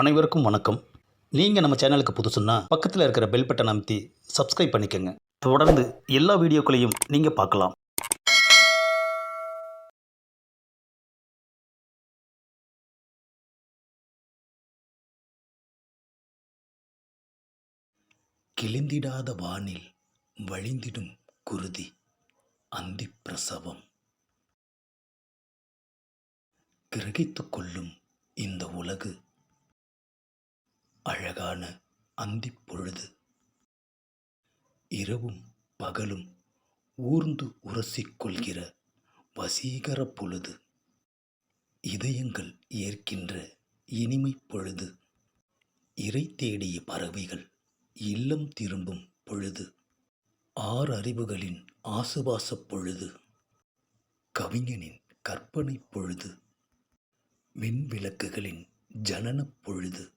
அனைவருக்கும் வணக்கம். நீங்கள் நம்ம சேனலுக்கு புதுசுன்னா பக்கத்தில் இருக்கிற பெல் பட்டன் அமைத்தி சப்ஸ்கிரைப் பண்ணிக்கோங்க. தொடர்ந்து எல்லா வீடியோக்களையும் நீங்கள் பார்க்கலாம். கிழிந்திடாத வானில் வழிந்திடும் குருதி அந்தி பிரசவம் கிரகித்துக் கொள்ளும் இந்த உலகு அழகான அந்திப் பொழுது இரவும் பகலும் ஊர்ந்து உரசிக்கொள்கிற வசீகர பொழுது. இதயங்கள் ஏற்கின்ற இனிமை பொழுது. இறை தேடிய பறவைகள் இல்லம் திரும்பும் பொழுது. ஆறு அறிவுகளின் ஆசுவாசப் பொழுது. கவிஞனின் கற்பனை பொழுது. மின்விளக்குகளின் ஜனனப் பொழுது.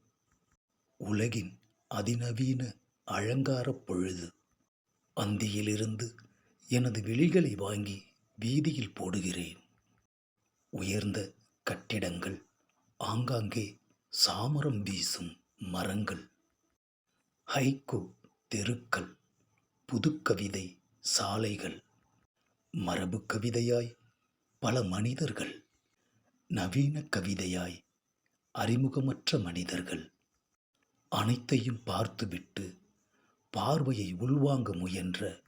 உலகின் அதிநவீன அலங்கார பொழுது. அந்தியிலிருந்து எனது விழிகளை வாங்கி வீதியில் போடுகிறேன். உயர்ந்த கட்டிடங்கள் ஆங்காங்கே சாமரம் வீசும் மரங்கள். ஹைக்கு தெருக்கள் புதுக்கவிதை சாலைகள். மரபு கவிதையாய் பல மனிதர்கள். நவீன கவிதையாய் அறிமுகமற்ற மனிதர்கள். அனைத்தையும் பார்த்துவிட்டு பார்வையை உள்வாங்க முயன்ற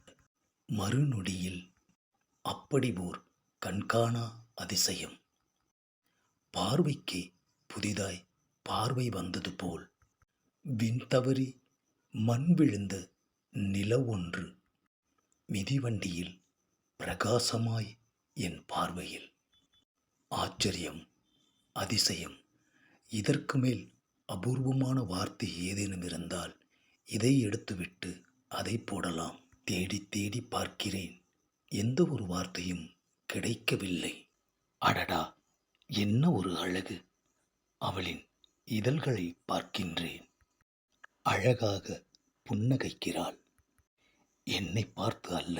மறுநொடியில் அப்படி ஓர் கண்காணா அதிசயம். பார்வைக்கே புதிதாய் பார்வை வந்தது போல். விண் தவறி மண் விழுந்த நில ஒன்று. மிதிவண்டியில் பிரகாசமாய் என் பார்வையில். ஆச்சரியம் அதிசயம். இதற்கு மேல் அபூர்வமான வார்த்தை ஏதேனும் இருந்தால் இதை எடுத்துவிட்டு அதை போடலாம். தேடி தேடி பார்க்கிறேன். எந்த ஒரு வார்த்தையும் கிடைக்கவில்லை. அடடா! என்ன ஒரு அழகு! அவளின் இதழ்களை பார்க்கின்றேன். அழகாக புன்னகைக்கிறாள். என்னை பார்த்து அல்ல.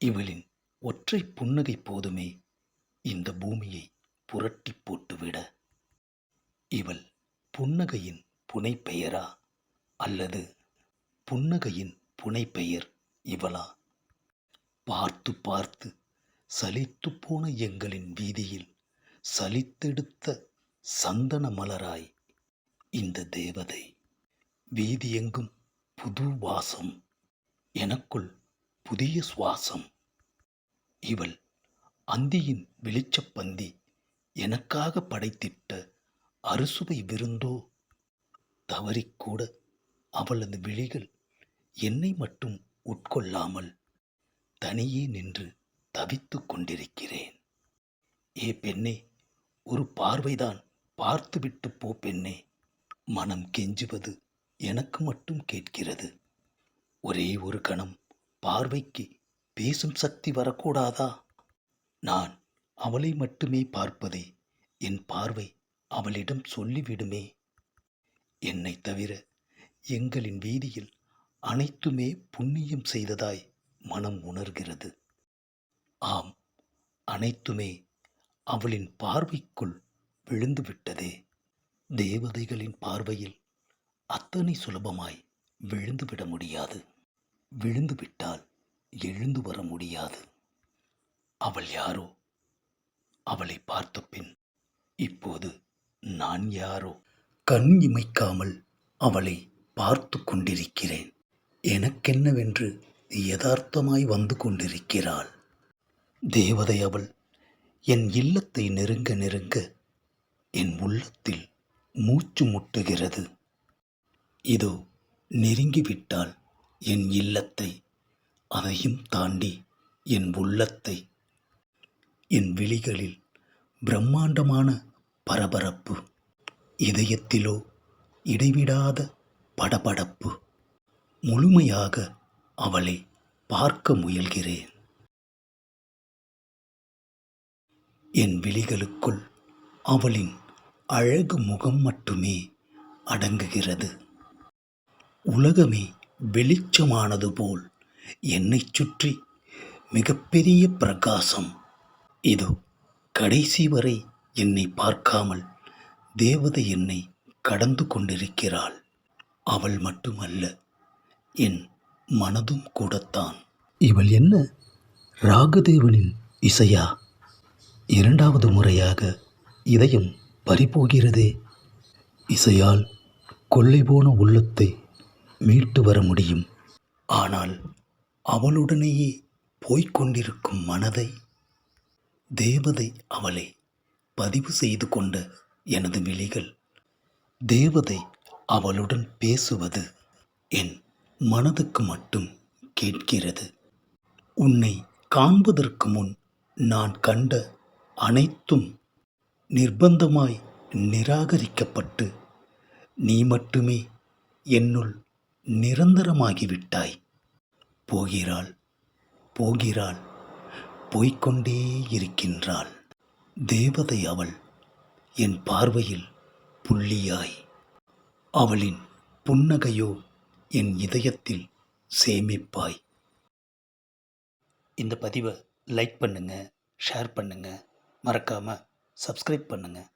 இவளின் ஒற்றை புன்னகை போதுமே இந்த பூமியை புரட்டி போட்டுவிட. இவள் புன்னகையின் புனைப்பெயரா? அல்லது புன்னகையின் புனைப்பெயர் இவளா? பார்த்து பார்த்து சலித்து போன எங்களின் வீதியில் சலித்தெடுத்த சந்தன மலராய் இந்த தேவதை. வீதியெங்கும் புது வாசம் எனக்குள் புதிய சுவாசம். இவள் அந்தியின் வெளிச்சப்பந்தி எனக்காக படைத்திட்ட அறுசுவை விருந்தோ? தவறிக்கூட அவளது விழிகள் என்னை மட்டும் உட்கொள்ளாமல் தனியே நின்று தவித்துக் கொண்டிருக்கிறேன். ஏ பெண்ணே ஒரு பார்வைதான் பார்த்துவிட்டு போ பெண்ணே. மனம் கெஞ்சுவது எனக்கு மட்டும் கேட்கிறது. ஒரே ஒரு கணம் பார்வைக்கு பேசும் சக்தி வரக்கூடாதா? நான் அவளை மட்டுமே பார்ப்பதே என் பார்வை. அவளிடம் சொல்லிவிடுமே. என்னை தவிர எங்களின் வீதியில் அனைத்துமே புண்ணியம் செய்ததாய் மனம் உணர்கிறது. ஆம் அனைத்துமே அவளின் பார்வைக்குள் விழுந்துவிட்டதே. தேவதைகளின் பார்வையில் அத்தனை சுலபமாய் விழுந்துவிட முடியாது. விழுந்துவிட்டால் எழுந்து வர முடியாது. அவள் யாரோ? அவளை பார்த்த பின் இப்போது நான் யாரோ? கண் இமைக்காமல் அவளை பார்த்து கொண்டிருக்கிறேன். எனக்கென்னவென்று யதார்த்தமாய் வந்து கொண்டிருக்கிறாள். தேவதை அவள் என் இல்லத்தை நெருங்க நெருங்க என் உள்ளத்தில் மூச்சு முட்டுகிறது. இதோ நெருங்கிவிட்டால் என் இல்லத்தை. அதையும் தாண்டி என் உள்ளத்தை. என் விழிகளில் பிரம்மாண்டமான பரபரப்பு. இதயத்திலோ இடைவிடாத படபடப்பு. முழுமையாக அவளை பார்க்க முயல்கிறேன். என் விழிகளுக்குள் அவளின் அழகு முகம் மட்டுமே அடங்குகிறது. உலகமே வெளிச்சமானது போல் என்னைச் சுற்றி மிகப்பெரிய பிரகாசம். இதோ கடைசி வரை என்னை பார்க்காமல் தேவதை என்னை கடந்து கொண்டிருக்கிறாள். அவள் மட்டுமல்ல என் மனதும் கூடத்தான். இவள் என்ன? ராகதேவனின் இசையா? இரண்டாவது முறையாக இதயம் பறிபோகிறதே. இசையால் கொள்ளை போன உள்ளத்தை மீட்டு வர முடியும். ஆனால் அவளுடனேயே போய்க் கொண்டிருக்கும் மனதை தேவதை அவளை பதிவு செய்து கொண்ட எனது விழிகள். தேவதை அவளுடன் பேசுவது என் மனதுக்கு மட்டும் கேட்கிறது. உன்னை காண்பதற்கு முன் நான் கண்ட அனைத்தும் நிர்பந்தமாய் நிராகரிக்கப்பட்டு நீ மட்டுமே என்னுள் நிரந்தரமாகிவிட்டாய். போகிறாள் போகிறாள் போய்கொண்டே இருக்கின்றாள். தேவதை அவள். என் பார்வையில் புள்ளியாய். அவளின் புன்னகையோ என் இதயத்தில் சேமிப்பாய். இந்த பதிவை லைக் பண்ணுங்கள் ஷேர் பண்ணுங்கள் மறக்காமல் சப்ஸ்கிரைப் பண்ணுங்கள்